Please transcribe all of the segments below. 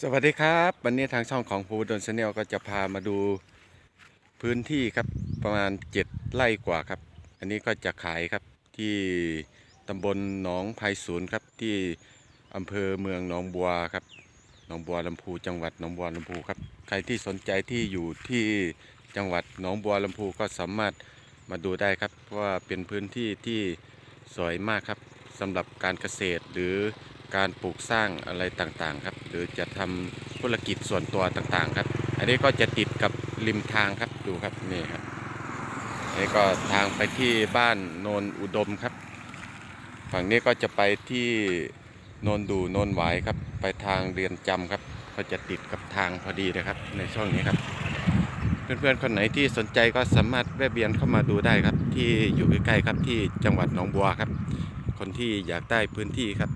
สวัสดีครับ วันนี้ทางช่องของภูดลชาแนลก็จะพามาดูพื้นที่ครับประมาณ 7 ไร่กว่าครับ อันนี้ก็จะขายครับที่ตำบลหนองไผ่ศูนย์ครับที่อำเภอเมืองหนองบัวครับหนองบัวลำพูจังหวัดหนองบัวลำพูครับใครที่สนใจที่อยู่ที่จังหวัดหนองบัวลำพูก็สามารถมาดูได้ครับเพราะว่าเป็นพื้นที่ที่สวยมากครับสำหรับการเกษตรหรือ การปลูกสร้างอะไรต่างๆครับ หรือจะทำธุรกิจส่วนตัวต่างๆครับ อันนี้ก็จะติดกับริมทางครับดูครับนี่ครับอันนี้ก็ทางไปที่บ้านโนนอุดมครับ ฝั่งนี้ก็จะไปที่โนนดูโนนหวายครับ ไปทางเรียนจำครับ ก็จะติดกับทางพอดีเลยครับ ในช่องนี้ครับ เพื่อนๆคนไหนที่สนใจก็สามารถแวะเวียนเข้ามาดูได้ครับ ที่อยู่ใกล้ๆครับที่จังหวัดหนองบัวครับ คนที่อยากได้พื้นที่ครับ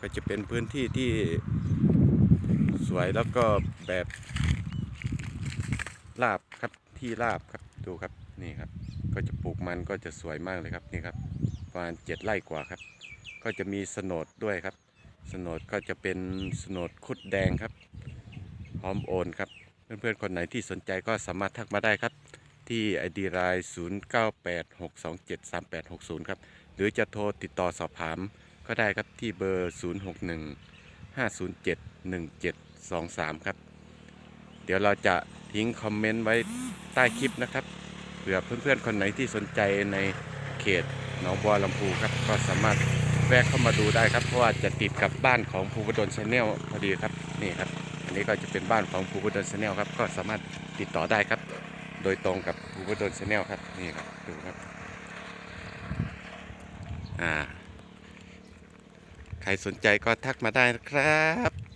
ก็จะเป็นพื้นที่ที่สวยแล้วก็แบบราบครับที่ราบครับดูครับนี่ครับ ก็จะปลูกมันก็จะสวยมากเลยครับนี่ครับประมาณเจ็ดไร่กว่าครับ ก็จะมีโฉนดด้วยครับโฉนดก็จะเป็นโฉนดคุดแดงครับพร้อมโอนครับ เพื่อนๆ คนไหนที่สนใจก็สามารถทักมาได้ครับ ที่ ID ไลน์0986273860 ครับ หรือจะโทรติดต่อสอบถาม ก็ได้ครับที่เบอร์ 061 507 1723 ครับ เดี๋ยวเราจะทิ้งคอมเมนต์ไว้ใต้คลิปนะครับเผื่อเพื่อนๆคนไหนที่สนใจในเขตหนองบัวลำพูครับ ก็สามารถแวะเข้ามาดูได้ครับ เพราะว่าจะติดกับบ้านของภูวดลชาแนลพอดีครับนี่ครับ อันนี้ก็จะเป็นบ้านของภูวดลชาแนลครับ ก็สามารถติดต่อได้ครับ โดยตรงกับภูวดลชาแนลครับนี่ครับดูครับ อ่า ใครสนใจก็ทักมาได้นะครับ